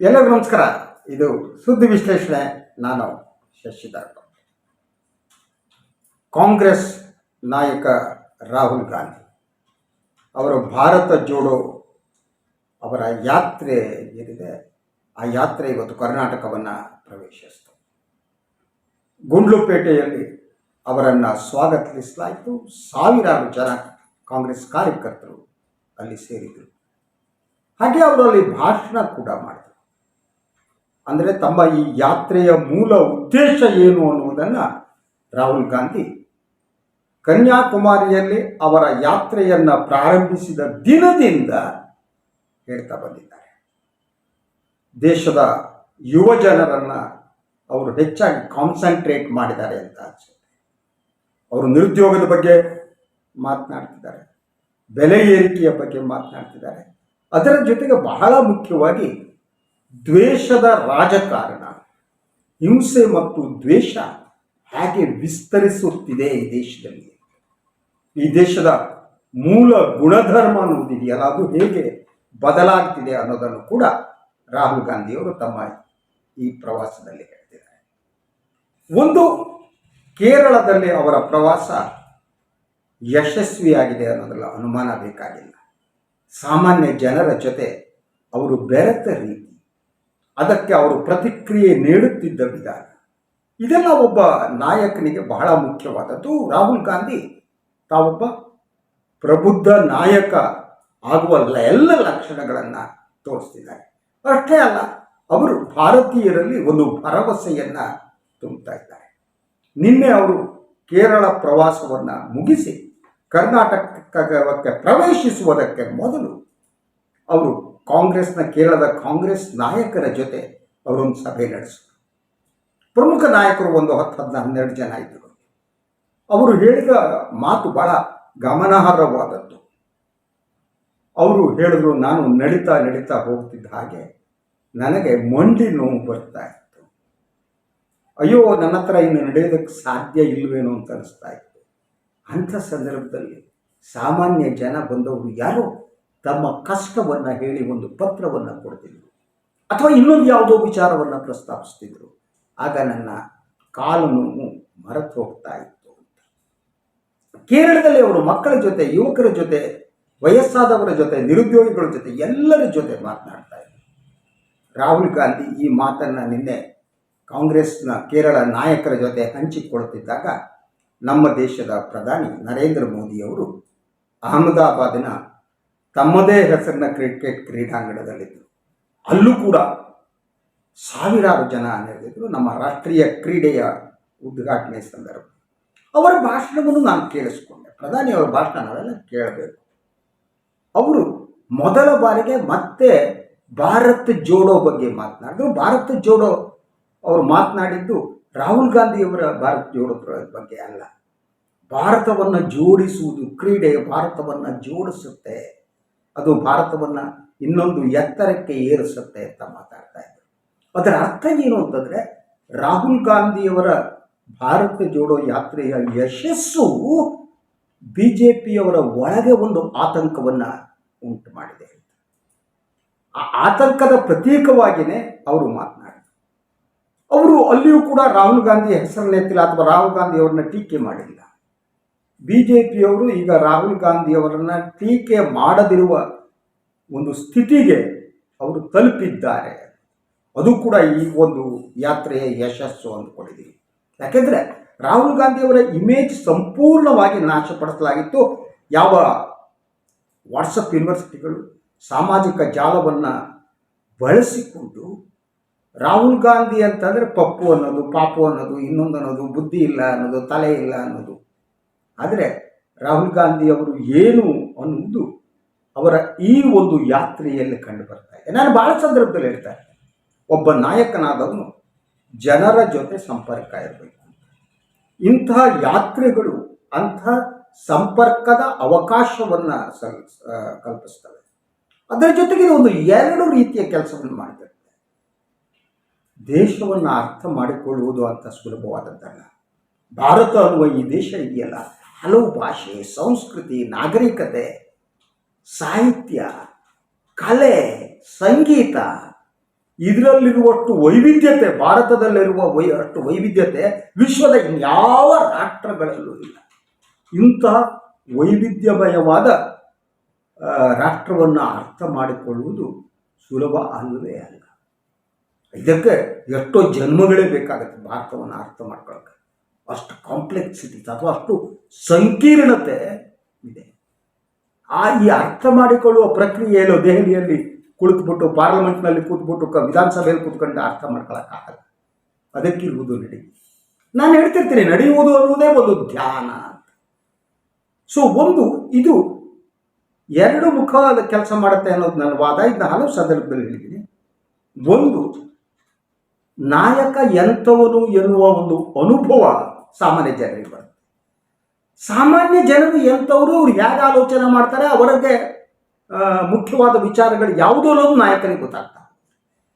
ಎಲ್ಲರಿಗೂ ನಮಸ್ಕಾರ. ಇದು ಸುದ್ದಿ ವಿಶ್ಲೇಷಣೆ. ನಾನು ಶಶಿಧರ್. ಕಾಂಗ್ರೆಸ್ ನಾಯಕ ರಾಹುಲ್ ಗಾಂಧಿ. ಅವರು ಭಾರತ ಜೋಡೋ ಅವರ ಯಾತ್ರೆ ಏನಿದೆ, ಆ ಯಾತ್ರೆ ಇವತ್ತು ಕರ್ನಾಟಕವನ್ನು ಪ್ರವೇಶಿಸಿತು. ಗುಂಡ್ಲುಪೇಟೆಯಲ್ಲಿ ಅವರನ್ನು ಸ್ವಾಗತಿಸಲಾಯಿತು. ಸಾವಿರಾರು ಜನ ಕಾಂಗ್ರೆಸ್ ಕಾರ್ಯಕರ್ತರು ಅಲ್ಲಿ ಸೇರಿದರು. ಹಾಗೆ ಅವರು ಅಲ್ಲಿ ಭಾಷಣ ಕೂಡ ಮಾಡಿದರು ಅಂದರೆ ತಮ್ಮ ಈ ಯಾತ್ರೆಯ ಮೂಲ ಉದ್ದೇಶ ಏನು ಅನ್ನುವುದನ್ನು ರಾಹುಲ್ ಗಾಂಧಿ ಕನ್ಯಾಕುಮಾರಿಯಲ್ಲಿ ಅವರ ಯಾತ್ರೆಯನ್ನು ಪ್ರಾರಂಭಿಸಿದ ದಿನದಿಂದ ಹೇಳ್ತಾ ಬಂದಿದ್ದಾರೆ. ದೇಶದ ಯುವ ಜನರನ್ನು ಅವರು ಹೆಚ್ಚಾಗಿ ಕಾನ್ಸಂಟ್ರೇಟ್ ಮಾಡಿದ್ದಾರೆ ಅಂತ ಅನಿಸುತ್ತೆ ಅವರು ನಿರುದ್ಯೋಗದ ಬಗ್ಗೆ ಮಾತನಾಡ್ತಿದ್ದಾರೆ. ಬೆಲೆ ಏರಿಕೆಯ ಬಗ್ಗೆ ಮಾತನಾಡ್ತಿದ್ದಾರೆ. ಅದರ ಜೊತೆಗೆ ಬಹಳ ಮುಖ್ಯವಾಗಿ ದ್ವೇಷದ ರಾಜಕಾರಣ. ಹಿಂಸೆ ಮತ್ತು ದ್ವೇಷ ಹೇಗೆ ವಿಸ್ತರಿಸುತ್ತಿದೆ ಈ ದೇಶದಲ್ಲಿ? ಈ ದೇಶದ ಮೂಲ ಗುಣಧರ್ಮ ಅನ್ನೋದಿದೆಯಲ್ಲ ಅದು ಹೇಗೆ ಬದಲಾಗ್ತಿದೆ ಅನ್ನೋದನ್ನು ಕೂಡ ರಾಹುಲ್ ಗಾಂಧಿಯವರು ತಮ್ಮ ಈ ಪ್ರವಾಸದಲ್ಲಿ ಹೇಳ್ತಿದ್ದಾರೆ. ಒಂದು, ಕೇರಳದಲ್ಲಿ ಅವರ ಪ್ರವಾಸ ಯಶಸ್ವಿಯಾಗಿದೆ ಅನ್ನೋದಲ್ಲ ಅನುಮಾನ ಬೇಕಾಗಿಲ್ಲ. ಸಾಮಾನ್ಯ ಜನರ ಜೊತೆ ಅವರು ಬೆರೆತ ರೀತಿ ಅದಕ್ಕೆ ಅವರು ಪ್ರತಿಕ್ರಿಯೆ ನೀಡುತ್ತಿದ್ದ ವಿಧಾನ. ಇದೆಲ್ಲ ಒಬ್ಬ ನಾಯಕನಿಗೆ ಬಹಳ ಮುಖ್ಯವಾದದ್ದು. ರಾಹುಲ್ ಗಾಂಧಿ ತಾವೊಬ್ಬ ಪ್ರಬುದ್ಧ ನಾಯಕ ಆಗುವ ಎಲ್ಲ ಲಕ್ಷಣಗಳನ್ನು ತೋರಿಸ್ತಿದ್ದಾರೆ. ಅಷ್ಟೇ ಅಲ್ಲ, ಅವರು ಭಾರತೀಯರಲ್ಲಿ ಒಂದು ಭರವಸೆಯನ್ನು ತುಂಬುತ್ತಾ ಇದ್ದಾರೆ. ನಿನ್ನೆ ಅವರು ಕೇರಳ ಪ್ರವಾಸವನ್ನು ಮುಗಿಸಿ ಕರ್ನಾಟಕಕ್ಕೆ ಪ್ರವೇಶಿಸುವುದಕ್ಕೆ ಮೊದಲು ಅವರು ಕಾಂಗ್ರೆಸ್ನ ಕೇರಳದ ಕಾಂಗ್ರೆಸ್ ನಾಯಕರ ಜೊತೆ ಅವರೊಂದು ಸಭೆ ನಡೆಸಿದರು. ಪ್ರಮುಖ ನಾಯಕರು ಒಂದು ಹತ್ತು ಹದಿನ ಹನ್ನೆರಡು ಜನ ಇದ್ದರು. ಅವರು ಹೇಳಿದ ಮಾತು ಬಹಳ ಗಮನಾರ್ಹವಾದದ್ದು. ಅವರು ಹೇಳಿದ್ರು, ನಾನು ನಡೀತಾ ನಡೀತಾ ಹೋಗ್ತಿದ್ದ ಹಾಗೆ ನನಗೆ ಮಂಡಿ ನೋವು ಬರ್ತಾ ಇತ್ತು. ಅಯ್ಯೋ, ನನ್ನ ಹತ್ರ ಇನ್ನು ನಡೆಯೋದಕ್ಕೆ ಸಾಧ್ಯ ಇಲ್ವೇನೋ ಅಂತ ಅನಿಸ್ತಾ ಇತ್ತು. ಅಂಥ ಸಂದರ್ಭದಲ್ಲಿ ಸಾಮಾನ್ಯ ಜನ ಬಂದವರು ಯಾರೋ? ತಮ್ಮ ಕಷ್ಟವನ್ನು ಹೇಳಿ ಒಂದು ಪತ್ರವನ್ನು ಕೊಡ್ತಿದ್ರು. ಅಥವಾ ಇನ್ನೊಂದು ಯಾವುದೋ ವಿಚಾರವನ್ನು ಪ್ರಸ್ತಾಪಿಸ್ತಿದ್ರು. ಆಗ ನನ್ನ ಕಾಲು ನೋವು ಮರೆತು ಹೋಗ್ತಾ ಇತ್ತು ಕೇರಳದಲ್ಲಿ ಅವರು ಮಕ್ಕಳ ಜೊತೆ, ಯುವಕರ ಜೊತೆ, ವಯಸ್ಸಾದವರ ಜೊತೆ, ನಿರುದ್ಯೋಗಿಗಳ ಜೊತೆ ಎಲ್ಲರ ಜೊತೆ ಮಾತನಾಡ್ತಾ ಇದ್ರು. ರಾಹುಲ್ ಗಾಂಧಿ ಈ ಮಾತನ್ನು ನಿನ್ನೆ ಕಾಂಗ್ರೆಸ್ನ ಕೇರಳ ನಾಯಕರ ಜೊತೆ ಹಂಚಿಕೊಳ್ತಿದ್ದಾಗ ನಮ್ಮ ದೇಶದ ಪ್ರಧಾನಿ ನರೇಂದ್ರ ಮೋದಿಯವರು ಅಹಮದಾಬಾದಿನ ತಮ್ಮದೇ ಹೆಸರಿನ ಕ್ರಿಕೆಟ್ ಕ್ರೀಡಾಂಗಣದಲ್ಲಿದ್ದರು. ಅಲ್ಲೂ ಕೂಡ ಸಾವಿರಾರು ಜನ ನೆರೆದಿದ್ದರು ನಮ್ಮ ರಾಷ್ಟ್ರೀಯ ಕ್ರೀಡೆಯ ಉದ್ಘಾಟನೆ ಸಂದರ್ಭ. ಅವರ ಭಾಷಣವನ್ನು ನಾನು ಕೇಳಿಸ್ಕೊಂಡೆ. ಪ್ರಧಾನಿ ಅವರ ಭಾಷಣ ನಾವೆಲ್ಲ ಕೇಳಬೇಕು. ಅವರು ಮೊದಲ ಬಾರಿಗೆ ಮತ್ತೆ ಭಾರತ್ ಜೋಡೋ ಬಗ್ಗೆ ಮಾತನಾಡಿದ್ರು. ಭಾರತ್ ಜೋಡೋ ಅವರು ಮಾತನಾಡಿದ್ದು ರಾಹುಲ್ ಗಾಂಧಿಯವರ ಭಾರತ್ ಜೋಡೋ ಬಗ್ಗೆ ಅಲ್ಲ. ಭಾರತವನ್ನು ಜೋಡಿಸುವುದು ಕ್ರೀಡೆ, ಭಾರತವನ್ನು ಜೋಡಿಸುತ್ತೆ. ಅದು ಭಾರತವನ್ನು ಇನ್ನೊಂದು ಎತ್ತರಕ್ಕೆ ಏರಿಸುತ್ತೆ ಅಂತ ಮಾತಾಡ್ತಾ ಇದ್ದರು ಅದರ ಅರ್ಥ ಏನು ಅಂತಂದರೆ, ರಾಹುಲ್ ಗಾಂಧಿಯವರ ಭಾರತ ಜೋಡೋ ಯಾತ್ರೆಯ ಯಶಸ್ಸು ಬಿ ಜೆ ಪಿಯವರ ಒಳಗೆ ಒಂದು ಆತಂಕವನ್ನು ಉಂಟು ಮಾಡಿದೆ ಆ ಆತಂಕದ ಪ್ರತೀಕವಾಗಿಯೇ ಅವರು ಮಾತನಾಡಿದರು. ಅವರು ಅಲ್ಲಿಯೂ ಕೂಡ ರಾಹುಲ್ ಗಾಂಧಿ ಹೆಸರನ್ನೆತ್ತಿಲ್ಲ ಅಥವಾ ರಾಹುಲ್ ಗಾಂಧಿ ಅವರನ್ನ ಟೀಕೆ ಮಾಡಿಲ್ಲ. ಬಿ ಜೆ ಪಿಯವರು ಈಗ ರಾಹುಲ್ ಗಾಂಧಿಯವರನ್ನು ಟೀಕೆ ಮಾಡದಿರುವ ಒಂದು ಸ್ಥಿತಿಗೆ ಅವರು ತಲುಪಿದ್ದಾರೆ. ಅದು ಕೂಡ ಈ ಒಂದು ಯಾತ್ರೆಯ ಯಶಸ್ಸು ಅಂದ್ಕೊಂಡಿದ್ದೀವಿ ಯಾಕೆಂದರೆ ರಾಹುಲ್ ಗಾಂಧಿಯವರ ಇಮೇಜ್ ಸಂಪೂರ್ಣವಾಗಿ ನಾಶಪಡಿಸಲಾಗಿತ್ತು. ಯಾವ ವಾಟ್ಸಪ್ ಯೂನಿವರ್ಸಿಟಿಗಳು ಸಾಮಾಜಿಕ ಜಾಲವನ್ನು ಬಳಸಿಕೊಂಡು ರಾಹುಲ್ ಗಾಂಧಿ ಅಂತಂದರೆ ಪಪ್ಪು ಅನ್ನೋದು, ಪಾಪು ಅನ್ನೋದು, ಇನ್ನೊಂದು ಅನ್ನೋದು, ಬುದ್ಧಿ ಇಲ್ಲ ಅನ್ನೋದು, ತಲೆ ಇಲ್ಲ ಅನ್ನೋದು ಆದರೆ ರಾಹುಲ್ ಗಾಂಧಿಯವರು ಏನು ಅನ್ನುವುದು ಅವರ ಈ ಒಂದು ಯಾತ್ರೆಯಲ್ಲಿ ಕಂಡು ಬರ್ತಾ ಇದೆ. ನಾನು ಭಾಳ ಸಂದರ್ಭದಲ್ಲಿ ಹೇಳ್ತಾರೆ ಒಬ್ಬ ನಾಯಕನಾದವನು ಜನರ ಜೊತೆ ಸಂಪರ್ಕ ಇರಬೇಕು. ಇಂತಹ ಯಾತ್ರೆಗಳು ಅಂಥ ಸಂಪರ್ಕದ ಅವಕಾಶವನ್ನು ಕಲ್ಪಿಸ್ತವೆ. ಅದರ ಜೊತೆಗೆ ಒಂದು ಎರಡು ರೀತಿಯ ಕೆಲಸವನ್ನು ಮಾಡಿರುತ್ತೆ ದೇಶವನ್ನು ಅರ್ಥ ಮಾಡಿಕೊಳ್ಳುವುದು ಅಂತ ಸುಲಭವಾದದ್ದಲ್ಲ. ಭಾರತ ಅನ್ನುವ ಈ ದೇಶ ಇದೆಯಲ್ಲ. ಹಲವು ಭಾಷೆ, ಸಂಸ್ಕೃತಿ, ನಾಗರಿಕತೆ, ಸಾಹಿತ್ಯ, ಕಲೆ, ಸಂಗೀತ, ಇದರಲ್ಲಿರುವಷ್ಟು ವೈವಿಧ್ಯತೆ, ಭಾರತದಲ್ಲಿರುವ ವೈ, ಅಷ್ಟು ವೈವಿಧ್ಯತೆ ವಿಶ್ವದ ಯಾವ ರಾಷ್ಟ್ರಗಳಲ್ಲೂ ಇಲ್ಲ. ಇಂತಹ ವೈವಿಧ್ಯಮಯವಾದ ರಾಷ್ಟ್ರವನ್ನು ಅರ್ಥ ಮಾಡಿಕೊಳ್ಳುವುದು ಸುಲಭ ಅಲ್ಲವೇ ಅಲ್ಲ. ಇದಕ್ಕೆ ಎಷ್ಟೋ ಜನ್ಮಗಳೇ ಬೇಕಾಗುತ್ತೆ ಭಾರತವನ್ನು ಅರ್ಥ ಮಾಡ್ಕೊಳ್ಳೋಕೆ ಅಷ್ಟು ಕಾಂಪ್ಲೆಕ್ಸಿಟಿ ಅಥವಾ ಅಷ್ಟು ಸಂಕೀರ್ಣತೆ ಇದೆ. ಆ ಈ ಅರ್ಥ ಮಾಡಿಕೊಳ್ಳುವ ಪ್ರಕ್ರಿಯೆಯಲ್ಲೂ ದೆಹಲಿಯಲ್ಲಿ ಕುಳಿತುಬಿಟ್ಟು, ಪಾರ್ಲಿಮೆಂಟ್ನಲ್ಲಿ ಕೂತ್ಬಿಟ್ಟು ಕ ವಿಧಾನಸಭೆಯಲ್ಲಿ ಕೂತ್ಕೊಂಡು ಅರ್ಥ ಮಾಡ್ಕೊಳ್ಳೋಕ್ಕಾಗಲ್ಲ ಅದಕ್ಕಿರುವುದು ನಡಿ. ನಾನು ಹೇಳ್ತಿರ್ತೀನಿ, ನಡೆಯುವುದು ಅನ್ನುವುದೇ ಒಂದು ಧ್ಯಾನ ಅಂತ. ಸೊ ಒಂದು ಇದು ಎರಡು ಮುಖವಾದ ಕೆಲಸ ಮಾಡುತ್ತೆ ಅನ್ನೋದು ನನ್ನ ವಾದ. ಇದನ್ನ ಹಲವು ಸಂದರ್ಭದಲ್ಲಿ ಹೇಳಿದ್ದೀನಿ. ಒಂದು, ನಾಯಕ ಎಂಥವನು ಎನ್ನುವ ಒಂದು ಅನುಭವ ಸಾಮಾನ್ಯ ಜನರಿಗೆ ಬರುತ್ತೆ. ಸಾಮಾನ್ಯ ಜನರು ಎಂಥವರು ಅವ್ರು ಹೇಗೆ ಆಲೋಚನೆ ಮಾಡ್ತಾರೆ, ಅವರಿಗೆ ಮುಖ್ಯವಾದ ವಿಚಾರಗಳು ಯಾವುದೋ ಅನ್ನೋದು ನಾಯಕನಿಗೆ ಗೊತ್ತಾಗ್ತದೆ.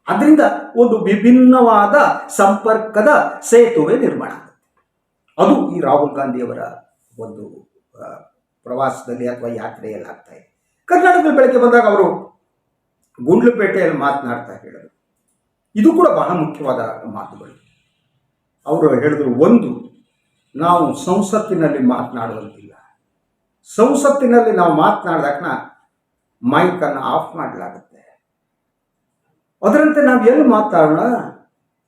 ಅದರಿಂದ ಒಂದು ವಿಭಿನ್ನವಾದ ಸಂಪರ್ಕದ ಸೇತುವೆ ನಿರ್ಮಾಣ ಆಗುತ್ತೆ. ಅದು ಈ ರಾಹುಲ್ ಗಾಂಧಿಯವರ ಒಂದು ಪ್ರವಾಸದಲ್ಲಿ ಅಥವಾ ಯಾತ್ರೆಯಲ್ಲಿ ಆಗ್ತಾ ಇದೆ. ಕರ್ನಾಟಕದಲ್ಲಿ ಬೆಳಗ್ಗೆ ಬಂದಾಗ ಅವರು ಗುಂಡ್ಲುಪೇಟೆಯಲ್ಲಿ ಮಾತನಾಡ್ತಾ ಹೇಳಿದರು. ಇದು ಕೂಡ ಬಹಳ ಮುಖ್ಯವಾದ ಮಾತುಗಳು. ಅವರು ಹೇಳಿದ್ರು ಒಂದು ನಾವು ಸಂಸತ್ತಿನಲ್ಲಿ ಮಾತನಾಡುವಂತಿಲ್ಲ. ಸಂಸತ್ತಿನಲ್ಲಿ ನಾವು ಮಾತನಾಡಿದಾಗನ ಮೈಕನ್ನು ಆಫ್ ಮಾಡಲಾಗುತ್ತೆ. ಅದರಂತೆ ನಾವು ಎಲ್ಲಿ ಮಾತಾಡೋಣ?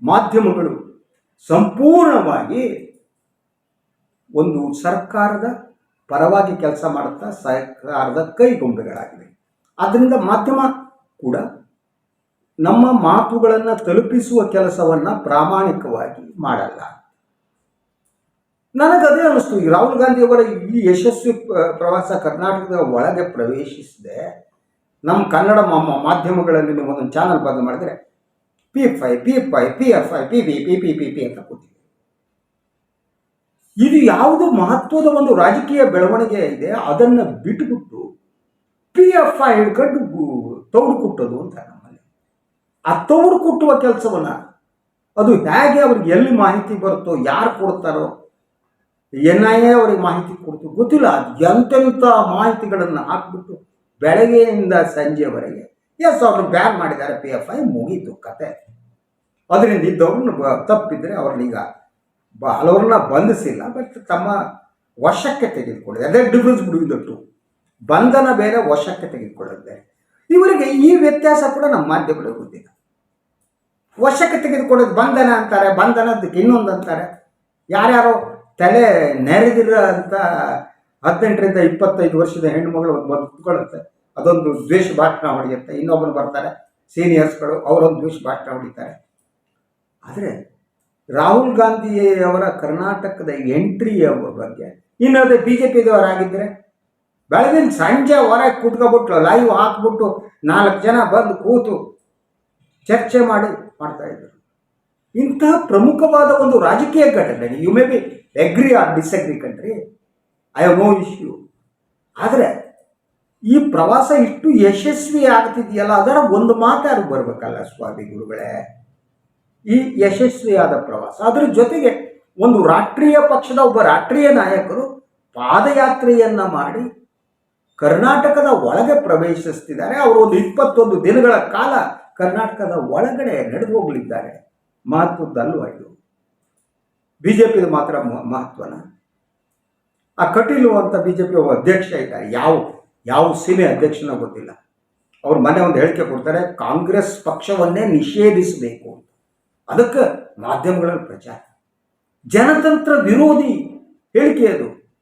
ಮಾಧ್ಯಮಗಳು ಸಂಪೂರ್ಣವಾಗಿ ಒಂದು ಸರ್ಕಾರದ ಪರವಾಗಿ ಕೆಲಸ ಮಾಡುತ್ತಾ ಸರ್ಕಾರದ ಕೈಗೊಂಬೆಗಳಾಗಿವೆ. ಆದ್ದರಿಂದ ಮಾಧ್ಯಮ ಕೂಡ ನಮ್ಮ ಮಾತುಗಳನ್ನು ತಲುಪಿಸುವ ಕೆಲಸವನ್ನು ಪ್ರಾಮಾಣಿಕವಾಗಿ ಮಾಡಲ್ಲ. ನನಗದೇ ಅನಿಸ್ತು ರಾಹುಲ್ ಗಾಂಧಿಯವರ ಈ ಯಶಸ್ವಿ ಪ್ರವಾಸ ಕರ್ನಾಟಕದ ಒಳಗೆ ಪ್ರವೇಶಿಸಿದೆ ನಮ್ಮ ಕನ್ನಡ ಮಾಧ್ಯಮಗಳಲ್ಲಿ ನೀವು ಒಂದೊಂದು ಚಾನಲ್ ಬಂದ್ ಮಾಡಿದ್ರೆ P F I P F I P F I P B P P P P ಅಂತ ಕೂತಿದೆ. ಇದು ಯಾವುದು ಮಹತ್ವದ ಒಂದು ರಾಜಕೀಯ ಬೆಳವಣಿಗೆ ಇದೆ, ಅದನ್ನು ಬಿಟ್ಟುಬಿಟ್ಟು ಪಿ ಎಫ್ ಐ ಹಿಡ್ಕೊಂಡು ತೌಡು ಕುಟ್ಟೋದು ಅಂತ ನಮ್ಮಲ್ಲಿ. ಆ ತೌಡು ಕುಟ್ಟುವ ಕೆಲಸವನ್ನ ಅದು ಹೇಗೆ ಅವ್ರಿಗೆ ಎಲ್ಲಿ ಮಾಹಿತಿ ಬರುತ್ತೋ, ಯಾರು ಕೊಡ್ತಾರೋ ಎನ್ ಐ ಎ ಅವ್ರಿಗೆ ಮಾಹಿತಿ ಕೊಡ್ತು. ಗೊತ್ತಿಲ್ಲ ಎಂತೆಂಥ ಮಾಹಿತಿಗಳನ್ನು ಹಾಕ್ಬಿಟ್ಟು ಬೆಳಗ್ಗೆಯಿಂದ ಸಂಜೆವರೆಗೆ. ಎಸ್ ಅವ್ರನ್ನ ಬ್ಯಾನ್ ಮಾಡಿದ್ದಾರೆ ಪಿ ಎಫ್ ಐ ಮುಗೀತು ಕತೆ. ಅದರಿಂದ ಇದ್ದವ್ರನ್ನ ತಪ್ಪಿದ್ರೆ ಅವ್ರನ್ನೀಗ ಬ, ಹಲವ್ರನ್ನ ಬಂಧಿಸಿಲ್ಲ ಬಟ್ ತಮ್ಮ ವಶಕ್ಕೆ ತೆಗೆದುಕೊಂಡಿದೆ ಅದೇ ಡಿಫ್ರೆನ್ಸ್ ಬಿಡುವುದಟ್ಟು ಬಂಧನ ಬೇರೆ, ವಶಕ್ಕೆ ತೆಗೆದುಕೊಳ್ಳೋದು ಇವರಿಗೆ ಈ ವ್ಯತ್ಯಾಸ ಕೂಡ ನಮ್ಮ ಮಾಧ್ಯಮಗಳಿಗೆ ಗೊತ್ತಿಲ್ಲ. ವಶಕ್ಕೆ ತೆಗೆದುಕೊಳ್ಳೋದು ಬಂಧನ ಅಂತಾರೆ, ಬಂಧನದಕ್ಕೆ ಇನ್ನೊಂದು ಅಂತಾರೆ. ಯಾರ್ಯಾರೋ ತಲೆ ನೆರೆದಿರೋ ಅಂತ ಹದಿನೆಂಟರಿಂದ ಇಪ್ಪತ್ತೈದು ವರ್ಷದ ಹೆಣ್ಣುಮಗಳು ಒಂದು ಬಂದು ಕುತ್ಕೊಳ್ಳುತ್ತೆ. ಅದೊಂದು ದ್ವೇಷ ಭಾಷಣ ಹೊಡೆಯುತ್ತೆ. ಇನ್ನೊಬ್ಬರು ಬರ್ತಾರೆ, ಸೀನಿಯರ್ಸ್ಗಳು ಅವರೊಂದು ದ್ವೇಷ ಭಾಷಣ ಹೊಡಿತಾರೆ. ಆದರೆ ರಾಹುಲ್ ಗಾಂಧಿ ಅವರ ಕರ್ನಾಟಕದ ಎಂಟ್ರಿಯ ಬಗ್ಗೆ ಇನ್ನದೇ ಬಿ ಜೆ ಪಿದವರಾಗಿದ್ದರೆ ಬೆಳಗಿನ ಸಂಜೆ ಹೊರಗೆ ಕೂತ್ಕೊಬಿಟ್ಟು ಲೈವ್ ಹಾಕ್ಬಿಟ್ಟು ನಾಲ್ಕು ಜನ ಬಂದು ಕೂತು ಚರ್ಚೆ ಮಾಡಿ ಮಾಡ್ತಾ ಇದ್ರು. ಇಂತಹ ಪ್ರಮುಖವಾದ ಒಂದು ರಾಜಕೀಯ ಘಟನೆ you may be agree or disagree country I have no issue ಆದರೆ ಈ ಪ್ರವಾಸ ಇಷ್ಟು ಯಶಸ್ವಿ ಆಗ್ತಿದೆಯಲ್ಲ, ಅದರ ಒಂದು ಮಾತಾರು ಬರಬೇಕಲ್ಲ ಸ್ವಾಮಿ ಗುರುಗಳೇ? ಈ ಯಶಸ್ವಿಯಾದ ಪ್ರವಾಸ. ಅದರ ಜೊತೆಗೆ ಒಂದು ರಾಷ್ಟ್ರೀಯ ಪಕ್ಷದ ಒಬ್ಬ ರಾಷ್ಟ್ರೀಯ ನಾಯಕರು ಪಾದಯಾತ್ರೆಯನ್ನ ಮಾಡಿ ಕರ್ನಾಟಕದ ಒಳಗೆ ಪ್ರವೇಶಿಸ್ತಿದ್ದಾರೆ. ಅವರು ಒಂದು ಇಪ್ಪತ್ತೊಂದು ದಿನಗಳ ಕಾಲ ಕರ್ನಾಟಕದ ಒಳಗಡೆ ನಡೆದು ಹೋಗಲಿದ್ದಾರೆ. ಮಹತ್ವದ್ದಲ್ವ ಇದು? ಬಿ ಜೆ ಪಿದು ಮಾತ್ರ ಮಹತ್ವನ. ಆ ಕಟೀಲು ಅಂತ ಬಿ ಜೆ ಪಿ ಒಬ್ಬ ಅಧ್ಯಕ್ಷ ಇದ್ದಾರೆ. ಯಾವ ಯಾವ ಸೀಮೆ ಅಧ್ಯಕ್ಷನ ಗೊತ್ತಿಲ್ಲ. ಅವ್ರು ಮನೆ ಒಂದು ಹೇಳಿಕೆ ಕೊಡ್ತಾರೆ, ಕಾಂಗ್ರೆಸ್ ಪಕ್ಷವನ್ನೇ ನಿಷೇಧಿಸಬೇಕು ಅದಕ್ಕೆ ಮಾಧ್ಯಮಗಳಲ್ಲಿ ಪ್ರಚಾರ. ಜನತಂತ್ರ ವಿರೋಧಿ ಹೇಳಿಕೆ ಅದು.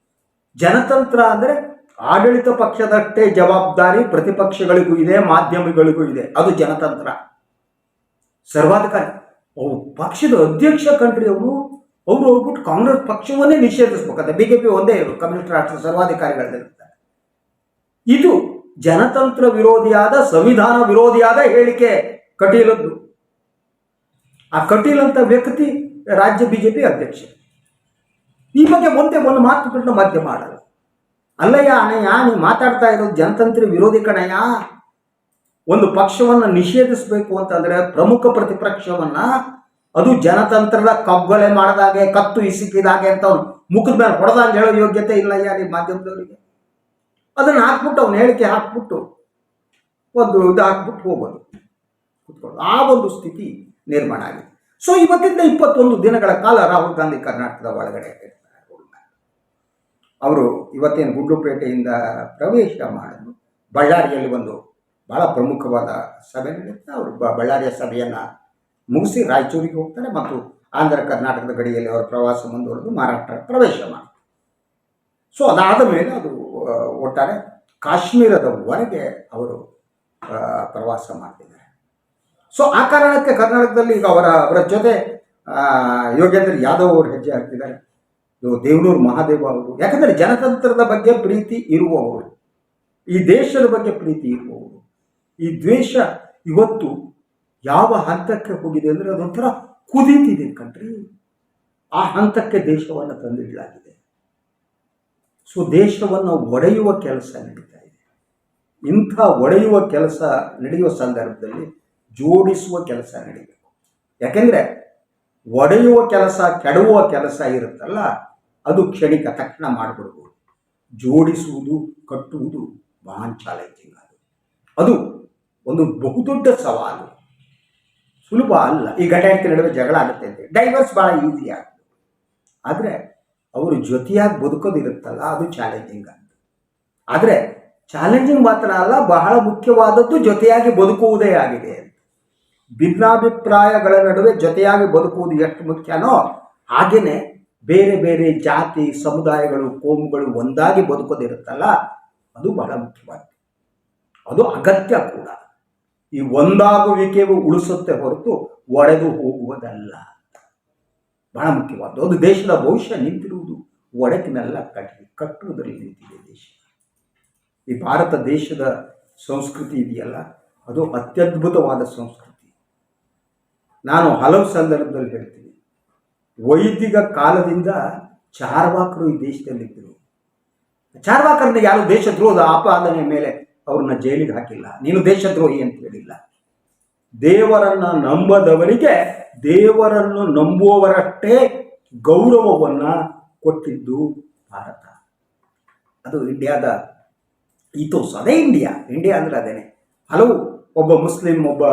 ಜನತಂತ್ರ ಅಂದರೆ ಆಡಳಿತ ಪಕ್ಷದಷ್ಟೇ ಜವಾಬ್ದಾರಿ ಪ್ರತಿಪಕ್ಷಗಳಿಗೂ ಇದೆ, ಮಾಧ್ಯಮಗಳಿಗೂ ಇದೆ. ಅದು ಜನತಂತ್ರ. ಸರ್ವಾಧಿಕಾರಿ. ಅವು ಪಕ್ಷದ ಅಧ್ಯಕ್ಷ ಕಂಡ್ರಿ ಅವರು ಅವರು ಹೋಗ್ಬಿಟ್ಟು ಕಾಂಗ್ರೆಸ್ ಪಕ್ಷವನ್ನೇ ನಿಷೇಧಿಸ್ಬೇಕಂತ ಬಿ ಜೆ ಪಿ ಒಂದೇ ಇರೋದು ಕಮ್ಯುನಿಸ್ಟ್ ರಾಷ್ಟ್ರ ಸರ್ವಾಧಿಕಾರಿಗಳಿರ್ತಾರೆ ಇದು ಜನತಂತ್ರ ವಿರೋಧಿಯಾದ, ಸಂವಿಧಾನ ವಿರೋಧಿಯಾದ ಹೇಳಿಕೆ ಕಟೀಲದ್ದು. ಆ ಕಟೀಲ್ ಅಂತ ವ್ಯಕ್ತಿ ರಾಜ್ಯ ಬಿಜೆಪಿ ಅಧ್ಯಕ್ಷ. ಈ ಬಗ್ಗೆ ಒಂದೇ ಒಂದು ಮಾತುಗಳನ್ನ ಮಧ್ಯ ಮಾಡಲ್ಲ. ಅಲ್ಲಯ್ಯ, ಅಣ್ಣಯ್ಯ, ನೀವು ಮಾತಾಡ್ತಾ ಇರೋದು ಜನತಂತ್ರ ವಿರೋಧಿ ಕಣಯ್ಯ. ಒಂದು ಪಕ್ಷವನ್ನು ನಿಷೇಧಿಸಬೇಕು ಅಂತಂದ್ರೆ ಪ್ರಮುಖ ಪ್ರತಿಪಕ್ಷವನ್ನ ಅದು ಜನತಂತ್ರದ ಕಗ್ಗೊಲೆ ಮಾಡಿದಾಗೆ, ಕತ್ತು ಇಸಿಕಿದಾಗೆ ಅಂತ ಅವ್ನು ಮುಖದ ಮೇಲೆ ಹೊಡೆದಂಗೆ ಹೇಳೋ ಯೋಗ್ಯತೆ ಇಲ್ಲಯ್ಯ ನಿಮ್ಮ ಮಾಧ್ಯಮದವರಿಗೆ. ಅದನ್ನು ಹಾಕ್ಬಿಟ್ಟು ಅವ್ನ ಹೇಳಿಕೆ ಹಾಕ್ಬಿಟ್ಟು ಒಂದು ಇದು ಹಾಕ್ಬಿಟ್ಟು ಹೋಗೋದು. ಕುತ್ಕೊಂಡು ಆ ಒಂದು ಸ್ಥಿತಿ ನಿರ್ಮಾಣ ಆಗಿದೆ. ಸೊ ಇವತ್ತಿಂದ ಇಪ್ಪತ್ತೊಂದು ದಿನಗಳ ಕಾಲ ರಾಹುಲ್ ಗಾಂಧಿ ಕರ್ನಾಟಕದ ಒಳಗಡೆ ಅವರು ಇವತ್ತೇನು ಗುಂಡ್ಲುಪೇಟೆಯಿಂದ ಪ್ರವೇಶ ಮಾಡಲು ಬಳ್ಳಾರಿಯಲ್ಲಿ ಒಂದು ಬಹಳ ಪ್ರಮುಖವಾದ ಸಭೆ ನಡೆಯುತ್ತೆ ಅವರು ಬಳ್ಳಾರಿಯ ಸಭೆಯನ್ನು ಮುಗಿಸಿ ರಾಯಚೂರಿಗೆ ಹೋಗ್ತಾರೆ ಮತ್ತು ಆಂಧ್ರ ಕರ್ನಾಟಕದ ಗಡಿಯಲ್ಲಿ ಅವರ ಪ್ರವಾಸ ಮುಂದುವರೆದು ಮಹಾರಾಷ್ಟ್ರ ಪ್ರವೇಶ ಮಾಡ್ತಾರೆ ಸೊ ಅದಾದ ಮೇಲೆ ಅದು ಒಟ್ಟಾರೆ ಕಾಶ್ಮೀರದವರೆಗೆ ಅವರು ಪ್ರವಾಸ ಮಾಡ್ತಿದ್ದಾರೆ. ಸೊ ಆ ಕಾರಣಕ್ಕೆ ಕರ್ನಾಟಕದಲ್ಲಿ ಈಗ ಅವರ ಅವರ ಜೊತೆ ಯೋಗೇಂದ್ರ ಯಾದವ್ ಅವರು ಹೆಜ್ಜೆ ಹಾಕ್ತಿದ್ದಾರೆ ದೇವನೂರು ಮಹಾದೇವ ಅವರು. ಯಾಕಂದರೆ ಜನತಂತ್ರದ ಬಗ್ಗೆ ಪ್ರೀತಿ ಇರುವವರು. ಈ ದೇಶದ ಬಗ್ಗೆ ಪ್ರೀತಿ ಇರುವವರು. ಈ ದ್ವೇಷ ಇವತ್ತು ಯಾವ ಹಂತಕ್ಕೆ ಹೋಗಿದೆ ಅಂದರೆ ಅದೊಂಥರ ಕುದೀತಿದೆ ಕಂಟ್ರಿ ಆ ಹಂತಕ್ಕೆ ದೇಶವನ್ನು ತಂದಿಡಲಾಗಿದೆ ಸೊ ದೇಶವನ್ನು ಒಡೆಯುವ ಕೆಲಸ ನಡೀತಾ ಇದೆ. ಇಂಥ ಒಡೆಯುವ ಕೆಲಸ ನಡೆಯುವ ಸಂದರ್ಭದಲ್ಲಿ ಜೋಡಿಸುವ ಕೆಲಸ ನಡೀಬೇಕು. ಯಾಕೆಂದರೆ ಒಡೆಯುವ ಕೆಲಸ ಕೆಡುವ ಕೆಲಸ ಇರುತ್ತಲ್ಲ, ಅದು ಕ್ಷಣಿಕ ತಕ್ಷಣ ಮಾಡಿಬಿಡ್ಬೋದು. ಜೋಡಿಸುವುದು, ಕಟ್ಟುವುದು ಮಹಾನ್ ಚಾಲೆಂಜಿಂಗ್ ಅದು. ಅದು ಒಂದು ಬಹುದೊಡ್ಡ ಸವಾಲು. ಸುಲಭ ಅಲ್ಲ. ಈ ಹೆಂಡತಿ ನಡುವೆ ಜಗಳ ಆಗುತ್ತೆ ಅಂತ. ಡೈವರ್ಸ್ ಭಾಳ ಈಸಿ ಆಗ್ತದೆ ಆದರೆ ಅವರು ಜೊತೆಯಾಗಿ ಬದುಕೋದಿರುತ್ತಲ್ಲ ಅದು ಚಾಲೆಂಜಿಂಗ್ ಅಂತ. ಆದರೆ ಚಾಲೆಂಜಿಂಗ್ ಮಾತ್ರ ಅಲ್ಲ, ಬಹಳ ಮುಖ್ಯವಾದದ್ದು ಜೊತೆಯಾಗಿ ಬದುಕುವುದೇ ಆಗಿದೆ ಅಂತ. ಭಿನ್ನಾಭಿಪ್ರಾಯಗಳ ನಡುವೆ ಜೊತೆಯಾಗಿ ಬದುಕುವುದು ಎಷ್ಟು ಮುಖ್ಯನೋ ಹಾಗೆಯೇ ಬೇರೆ ಬೇರೆ ಜಾತಿ, ಸಮುದಾಯಗಳು, ಕೋಮುಗಳು ಒಂದಾಗಿ ಬದುಕೋದಿರುತ್ತಲ್ಲ ಅದು ಬಹಳ ಮುಖ್ಯವಾದ ಅದು ಅಗತ್ಯ ಕೂಡ. ಈ ಒಂದಾಗುವಿಕೆಯು ಉಳಿಸುತ್ತೆ ಹೊರತು ಒಡೆದು ಹೋಗುವುದಲ್ಲ. ಬಹಳ ಮುಖ್ಯವಾದ ಒಂದು ದೇಶದ ಭವಿಷ್ಯ ನಿಂತಿರುವುದು. ಒಡಕಿನೆಲ್ಲ ಕಟ್ಟಿ, ಕಟ್ಟುವುದರಲ್ಲಿ ನಿಂತಿದೆ ದೇಶ. ಈ ಭಾರತ ದೇಶದ ಸಂಸ್ಕೃತಿ ಇದೆಯಲ್ಲ, ಅದು ಅತ್ಯದ್ಭುತವಾದ ಸಂಸ್ಕೃತಿ. ನಾನು ಹಲವು ಸಂದರ್ಭದಲ್ಲಿ ಹೇಳ್ತೀನಿ. ವೈದಿಕ ಕಾಲದಿಂದ ಚಾರ್ವಾಕರು ಈ ದೇಶದಲ್ಲಿದ್ದರು. ಚಾರ್ವಾಕರನ್ನ ಯಾರು ದೇಶದ್ರೋಹದ ಆಪಾದನೆಯ ಮೇಲೆ ಅವ್ರನ್ನ ಜೈಲಿಗೆ ಹಾಕಿಲ್ಲ. ನೀನು ದೇಶದ್ರೋಹಿ ಅಂತ ಹೇಳಿಲ್ಲ. ದೇವರನ್ನ ನಂಬದವರಿಗೆ ದೇವರನ್ನು ನಂಬುವವರಷ್ಟೇ ಗೌರವವನ್ನ ಕೊಟ್ಟಿದ್ದು ಭಾರತ. ಅದು ಇಂಡಿಯಾದ ಈತೋಸ್ ಅದೇ ಇಂಡಿಯಾ. ಇಂಡಿಯಾ ಅಂದ್ರೆ ಅದೇನೆ. ಹಲವು ಒಬ್ಬ ಮುಸ್ಲಿಂ, ಒಬ್ಬ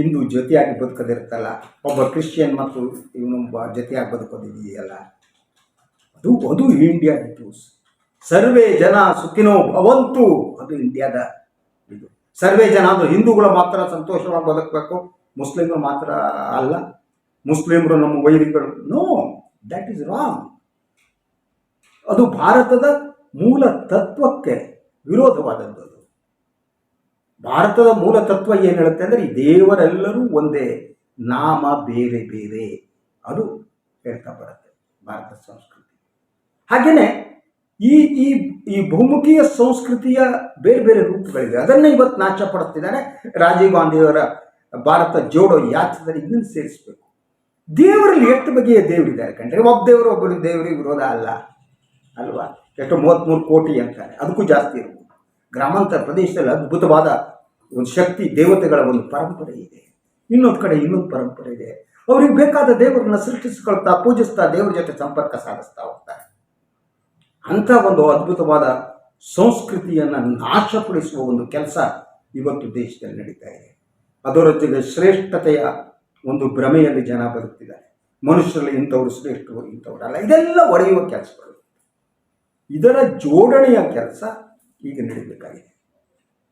ಹಿಂದೂ ಜೊತೆಯಾಗಿ ಬದುಕೋದಿರುತ್ತಲ್ಲ. ಒಬ್ಬ ಕ್ರಿಶ್ಚಿಯನ್ ಮತ್ತು ಇವನೊಬ್ಬ ಜೊತೆಯಾಗಿ ಬದುಕೋದಿದೆಯಲ್ಲ. ಅದು ಅದು ಇಂಡಿಯಾ ಇತೋಸ್ ಸರ್ವೇ ಜನ ಸುಖಿನೋ ಭವಂತು. ಅದು ಇಂಡಿಯಾದ ಸರ್ವೇ ಜನ ಅದು ಹಿಂದೂಗಳು ಮಾತ್ರ ಸಂತೋಷವಾಗಿ ಬದುಕಬೇಕು. ಮುಸ್ಲಿಮರು ಮಾತ್ರ ಅಲ್ಲ. ಮುಸ್ಲಿಮರು ನಮ್ಮ ವೈರಿಗಳು. ನೋ ದಟ್ ಈಸ್ ರಾಂಗ್ ಅದು ಭಾರತದ ಮೂಲ ತತ್ವಕ್ಕೆ ವಿರೋಧವಾದದ್ದು ಭಾರತದ ಮೂಲ ತತ್ವ ಏನು ಹೇಳುತ್ತೆ ಅಂದರೆ ಈ ದೇವರೆಲ್ಲರೂ ಒಂದೇ, ನಾಮ ಬೇರೆ ಬೇರೆ. ಅದು ಹೇಳ್ತಾ ಬರುತ್ತೆ ಭಾರತ ಸಂಸ್ಕೃತಿ. ಹಾಗೆಯೇ ಈ ಈ ಈ ಬಹುಮುಖೀಯ ಸಂಸ್ಕೃತಿಯ ಬೇರೆ ಬೇರೆ ರೂಪಗಳಿವೆ. ಅದನ್ನು ಇವತ್ತು ನಾಶ ಪಡಿಸ್ತಿದ್ದಾರೆ. ರಾಜೀವ್ ಗಾಂಧಿಯವರ ಭಾರತ ಜೋಡೋ ಯಾತ್ರದಲ್ಲಿ ಇನ್ನೂ ಸೇರಿಸಬೇಕು. ದೇವರಲ್ಲಿ ಎಷ್ಟು ಬಗೆಯ ದೇವರಿದ್ದಾರೆ ಕಂಡ್ರೆ? ಒಬ್ಬ ದೇವರು ಒಬ್ಬರು ದೇವರಿಗೆ ವಿರೋಧ ಅಲ್ಲ. ಅಲ್ವಾ? ಎಷ್ಟು ಮೂವತ್ತ್ಮೂರು ಕೋಟಿ ಅಂತಾರೆ. ಅದಕ್ಕೂ ಜಾಸ್ತಿ ಇರ್ಬೋದು ಗ್ರಾಮಾಂತರ ಪ್ರದೇಶದಲ್ಲಿ ಅದ್ಭುತವಾದ ಒಂದು ಶಕ್ತಿ, ದೇವತೆಗಳ ಒಂದು ಪರಂಪರೆ ಇದೆ. ಇನ್ನೊಂದು ಕಡೆ ಇನ್ನೊಂದು ಪರಂಪರೆ ಇದೆ. ಅವ್ರಿಗೆ ಬೇಕಾದ ದೇವರನ್ನ ಸೃಷ್ಟಿಸ್ಕೊಳ್ತಾ, ಪೂಜಿಸ್ತಾ ದೇವರ ಜೊತೆ ಸಂಪರ್ಕ ಸಾಧಿಸ್ತಾ ಹೋಗ್ತಾರೆ. ಅಂಥ ಒಂದು ಅದ್ಭುತವಾದ ಸಂಸ್ಕೃತಿಯನ್ನು ನಾಶಪಡಿಸುವ ಒಂದು ಕೆಲಸ ಇವತ್ತು ದೇಶದಲ್ಲಿ ನಡೀತಾ ಇದೆ. ಅದರ ಜೊತೆಗೆ ಶ್ರೇಷ್ಠತೆಯ ಒಂದು ಭ್ರಮೆಯಲ್ಲಿ ಜನ ಬರುತ್ತಿದ್ದಾರೆ ಮನುಷ್ಯರಲ್ಲಿ ಇಂಥವ್ರು ಶ್ರೇಷ್ಠರು, ಇಂಥವರಲ್ಲ. ಇದೆಲ್ಲ ಒಡೆಯುವ ಕೆಲಸಗಳು ಇದರ ಜೋಡಣೆಯ ಕೆಲಸ ಈಗ ನಡೀಬೇಕಾಗಿದೆ.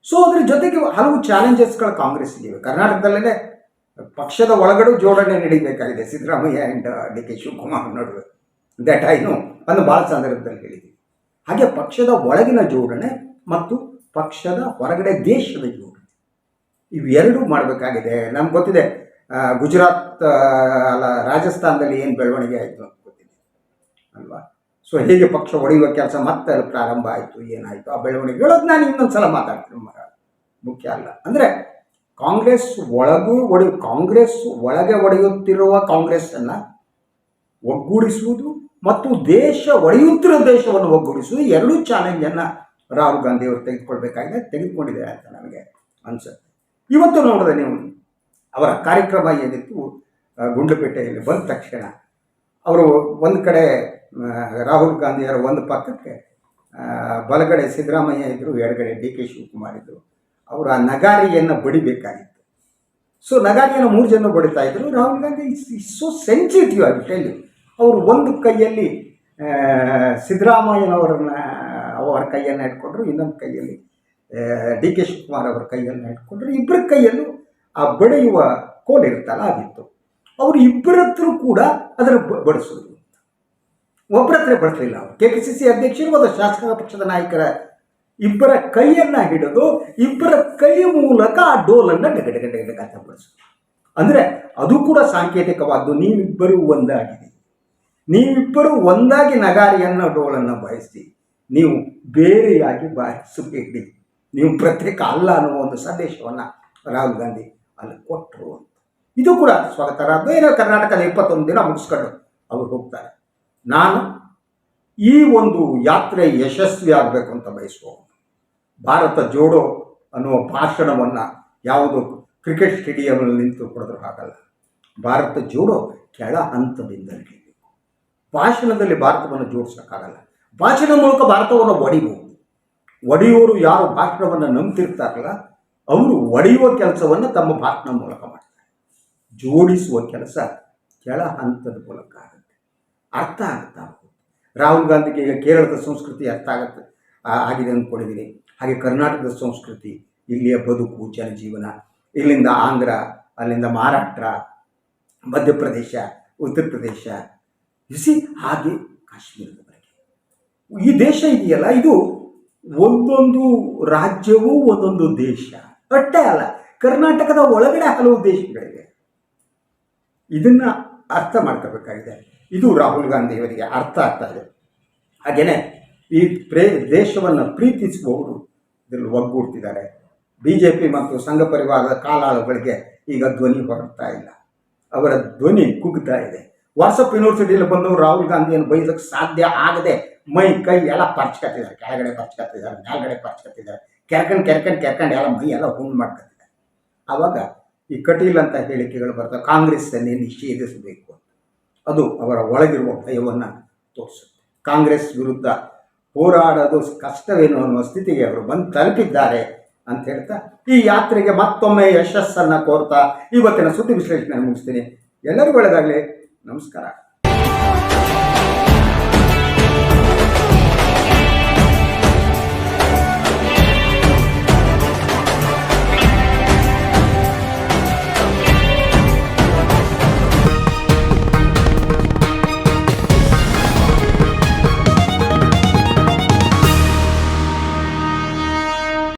ಸೊ ಅದ್ರ ಜೊತೆಗೆ ಹಲವು ಚಾಲೆಂಜಸ್ಗಳು ಕಾಂಗ್ರೆಸ್ಸಿಗೆ ಕರ್ನಾಟಕದಲ್ಲೇ ಪಕ್ಷದ ಒಳಗಡೆ ಜೋಡಣೆ ನಡೀಬೇಕಾಗಿದೆ. Siddaramaiah and D K Shivakumar ನಡುವೆ. ದಟ್ ಐ ನೋ ಅನ್ನು ಭಾಳ ಸಂದರ್ಭದಲ್ಲಿ ಹೇಳಿದ್ದೀನಿ ಹಾಗೆ ಪಕ್ಷದ ಒಳಗಿನ ಜೋಡಣೆ ಮತ್ತು ಪಕ್ಷದ ಹೊರಗಡೆ ದೇಶದ ಜೋಡಣೆ. ಇವೆರಡೂ ಮಾಡಬೇಕಾಗಿದೆ. ನಮ್ಗೆ ಗೊತ್ತಿದೆ ಗುಜರಾತ್ ಅಲ್ಲ, ರಾಜಸ್ಥಾನದಲ್ಲಿ ಏನು ಬೆಳವಣಿಗೆ ಆಯಿತು ಅಂತ ಗೊತ್ತಿದೆ. ಅಲ್ವಾ? ಸೊ ಹೇಗೆ ಪಕ್ಷ ಒಡೆಯುವ ಕೆಲಸ ಮತ್ತೆ ಅಲ್ಲಿ ಪ್ರಾರಂಭ ಆಯಿತು, ಏನಾಯಿತು, ಆ ಬೆಳವಣಿಗೆಗಳು ನಾನು ಇನ್ನೊಂದು ಸಲ ಮಾತಾಡ್ತೀನಿ ಮುಖ್ಯ ಅಲ್ಲ. ಅಂದರೆ, ಕಾಂಗ್ರೆಸ್ ಒಳಗೂ ಒಡೆಯು, ಕಾಂಗ್ರೆಸ್ ಒಳಗೆ ಒಡೆಯುತ್ತಿರುವ ಕಾಂಗ್ರೆಸ್ಸನ್ನು ಒಗ್ಗೂಡಿಸುವುದು ಮತ್ತು ದೇಶ ಒಡೆಯುತ್ತಿರೋ ದೇಶವನ್ನು ಒಗ್ಗೂಡಿಸುವುದು ಎರಡೂ ಚಾಲೆಂಜನ್ನು ರಾಹುಲ್ ಗಾಂಧಿಯವರು ತೆಗೆದುಕೊಳ್ಬೇಕಾಗಿದೆ ತೆಗೆದುಕೊಂಡಿದ್ದಾರೆ ಅಂತ ನನಗೆ ಅನಿಸುತ್ತೆ. ಇವತ್ತು ನೋಡಿದೆ ನೀವು ಅವರ ಕಾರ್ಯಕ್ರಮ ಏನಿತ್ತು ಗುಂಡ್ಲುಪೇಟೆಯಲ್ಲಿ ಬಂದ ತಕ್ಷಣ ಅವರು ಒಂದು ಕಡೆ ರಾಹುಲ್ ಗಾಂಧಿಯವರ ಒಂದು ಪಕ್ಕಕ್ಕೆ ಬಲಗಡೆ ಸಿದ್ದರಾಮಯ್ಯ ಇದ್ದರು ಎಡಗಡೆ ಡಿ ಕೆ ಶಿವಕುಮಾರ್ ಇದ್ದರು ಅವರು ಆ ನಗಾರಿಯನ್ನು ಬಡಿಬೇಕಾಗಿತ್ತು. ಸೊ ನಗಾರಿಯನ್ನು ಮೂರು ಜನ ಬಡಿತಾ ಇದ್ರು. Rahul Gandhi is so sensitive ಆಗಿ ಟೆಲ್ ಅವರು ಒಂದು ಕೈಯಲ್ಲಿ ಸಿದ್ದರಾಮಯ್ಯನವರನ್ನ ಅವರ ಕೈಯನ್ನು ಇಟ್ಕೊಂಡ್ರು ಇನ್ನೊಂದು ಕೈಯಲ್ಲಿ ಡಿ ಕೆ ಶಿವಕುಮಾರ್ ಅವರ ಕೈಯನ್ನು ಇಟ್ಕೊಂಡ್ರು ಇಬ್ಬರ ಕೈಯಲ್ಲೂ ಆ ಬಡಿಯುವ ಕೋಲ್ ಇರುತ್ತಲ್ಲ, ಅದಿತ್ತು. ಅವರು ಇಬ್ಬರ ಹತ್ರ ಕೂಡ ಅದರ ಬಡಿಸಿದ್ರು. ಒಬ್ಬರ ಹತ್ರ ಬಳಸಲಿಲ್ಲ ಅವರು. ಕೆ ಪಿ ಸಿ ಸಿ ಅಧ್ಯಕ್ಷರು ಮತ್ತು ಶಾಸಕ ಪಕ್ಷದ ನಾಯಕರ ಇಬ್ಬರ ಕೈಯನ್ನು ಹಿಡಿದು, ಇಬ್ಬರ ಕೈ ಮೂಲಕ ಆ ಡೋಲನ್ನು ಡಗ ಡಗ ಡಗ ಡಗ ಅಂತ ಬಳಸಿದ್ರು ಅಂದರೆ ಅದು ಕೂಡ ಸಾಂಕೇತಿಕವಾದ್ದು ನೀವಿಬ್ಬರೂ ಒಂದಾಗಿದೆ ನೀವಿಬ್ಬರು ಒಂದಾಗಿ ನಗಾರಿಯನ್ನು ಡೋಳನ್ನು ಬಾಯಿಸಿ ನೀವು ಬೇರೆಯಾಗಿ ಬಾರಿಸಬೇಡಿ. ನೀವು ಪ್ರತ್ಯೇಕ ಅಲ್ಲ ಅನ್ನುವ ಒಂದು ಸಂದೇಶವನ್ನು ರಾಹುಲ್ ಗಾಂಧಿ ಅಲ್ಲಿ ಕೊಟ್ಟರು ಅಂತ. ಇದು ಕೂಡ ಸ್ವಾಗತಾರ್ಹ ಏನೋ ಕರ್ನಾಟಕದ ಇಪ್ಪತ್ತೊಂದು ದಿನ ಮುಗಿಸ್ಕೊಂಡು ಅವರು ಹೋಗ್ತಾರೆ. ನಾನು ಈ ಒಂದು ಯಾತ್ರೆ ಯಶಸ್ವಿ ಆಗಬೇಕು ಅಂತ ಬಯಸುವವನು ಭಾರತ ಜೋಡೋ ಅನ್ನುವ ಭಾಷಣವನ್ನು ಯಾವುದು ಕ್ರಿಕೆಟ್ ಸ್ಟೇಡಿಯಂನಲ್ಲಿ ನಿಂತು ಕೊಡೋದ್ರೂ ಹಾಗಲ್ಲ. ಭಾರತ ಜೋಡೋ ಕೆಳ ಹಂತದಿಂದಲೇ. ಭಾಷಣದಲ್ಲಿ ಭಾರತವನ್ನು ಜೋಡಿಸೋಕ್ಕಾಗಲ್ಲ. ಭಾಷಣದ ಮೂಲಕ ಭಾರತವನ್ನು ಒಡಿಬಹುದು ಒಡೆಯೋರು ಯಾರು ಭಾಷಣವನ್ನು ನಂಬ್ತಿರ್ತಾರಲ್ಲ, ಅವರು ಒಡೆಯುವ ಕೆಲಸವನ್ನು ತಮ್ಮ ಭಾಷಣ ಮೂಲಕ ಮಾಡ್ತಾರೆ. ಜೋಡಿಸುವ ಕೆಲಸ ಕೆಳ ಹಂತದ ಮೂಲಕ ಆಗುತ್ತೆ. ಅರ್ಥ ಆಗ್ತಾ ರಾಹುಲ್ ಗಾಂಧಿಗೆ ಈಗ ಕೇರಳದ ಸಂಸ್ಕೃತಿ ಅರ್ಥ ಆಗುತ್ತೆ. ಆಗಿದೆ ಅಂದ್ಕೊಂಡಿದ್ದೀನಿ ಹಾಗೆ ಕರ್ನಾಟಕದ ಸಂಸ್ಕೃತಿ, ಇಲ್ಲಿಯ ಬದುಕು, ಜನಜೀವನ, ಇಲ್ಲಿಂದ ಆಂಧ್ರ, ಅಲ್ಲಿಂದ ಮಹಾರಾಷ್ಟ್ರ, ಮಧ್ಯಪ್ರದೇಶ, ಉತ್ತರ ಪ್ರದೇಶ ಇಸಿ ಹಾಗೆ ಕಾಶ್ಮೀರದವರೆಗೆ. ಈ ದೇಶ ಇದೆಯಲ್ಲ, ಇದು ಒಂದೊಂದು ರಾಜ್ಯವೂ ಒಂದೊಂದು ದೇಶ. ಅಷ್ಟೇ ಅಲ್ಲ, ಕರ್ನಾಟಕದ ಒಳಗಡೆ ಹಲವು ದೇಶಗಳಿವೆ. ಇದನ್ನ ಅರ್ಥ ಮಾಡ್ಕೋಬೇಕಾಗಿದೆ. ಇದು ರಾಹುಲ್ ಗಾಂಧಿಯವರಿಗೆ ಅರ್ಥ ಆಗ್ತಾ ಇದೆ. ಹಾಗೆಯೇ ಈ ಪ್ರೇ, ದೇಶವನ್ನು ಪ್ರೀತಿಸುವವರು ಇದರಲ್ಲಿ ಒಗ್ಗೂಡ್ತಿದ್ದಾರೆ. ಬಿ ಜೆ ಪಿ ಮತ್ತು ಸಂಘ ಪರಿವಾರದ ಕಾಲಾಳುಗಳಿಗೆ ಈಗ ಧ್ವನಿ ಹೊರಡ್ತಾ ಇಲ್ಲ. ಅವರ ಧ್ವನಿ ಕುಗ್ತಾ ಇದೆ. ವಾಟ್ಸಪ್ ಯೂನಿವರ್ಸಿಟಿಯಲ್ಲಿ ಬಂದು ರಾಹುಲ್ ಗಾಂಧಿಯನ್ನು ಬೈದಕ್ಕೆ ಸಾಧ್ಯ ಆಗದೆ ಮೈ, ಕೈ ಎಲ್ಲ ಪರ್ಚ್ಕತ್ತಿದ್ದಾರೆ. ಕೆಳಗಡೆ ಪರ್ಚ್ಕತ್ತಿದ್ದಾರೆ, ಮೇಲ್ಗಡೆ ಪರ್ಚ್ಕತ್ತಿದ್ದಾರೆ. ಕೆರ್ಕಂಡು ಕೆರ್ಕಂಡು ಕೆರ್ಕಂಡು ಎಲ್ಲ ಮೈ ಎಲ್ಲ ಹುಣ್ಣು ಮಾಡ್ಕೊತಿದ್ದಾರೆ ಆವಾಗ ಈ ಕಟೀಲ್ ಅಂತ ಹೇಳಿಕೆಗಳು ಬರ್ತವೆ. ಕಾಂಗ್ರೆಸ್ಸನ್ನೇ ನಿಷೇಧಿಸಬೇಕು ಅಂತ. ಅದು ಅವರ ಒಳಗಿರುವ ಭಯವನ್ನು ತೋರಿಸುತ್ತೆ. ಕಾಂಗ್ರೆಸ್ ವಿರುದ್ಧ ಹೋರಾಡೋದು ಕಷ್ಟವೇನು ಅನ್ನುವ ಸ್ಥಿತಿಗೆ ಅವರು ಬಂದು ತಲುಪಿದ್ದಾರೆ ಅಂತ ಹೇಳ್ತಾ, ಈ ಯಾತ್ರೆಗೆ ಮತ್ತೊಮ್ಮೆ ಯಶಸ್ಸನ್ನು ಕೋರ್ತಾ, ಇವತ್ತಿನ ಸುದ್ದಿ ವಿಶ್ಲೇಷಣೆ ಮುಗಿಸ್ತೀನಿ. ಎಲ್ಲರಿಗೂ ಒಳ್ಳೆಯದಾಗಲಿ ನಮಸ್ಕಾರ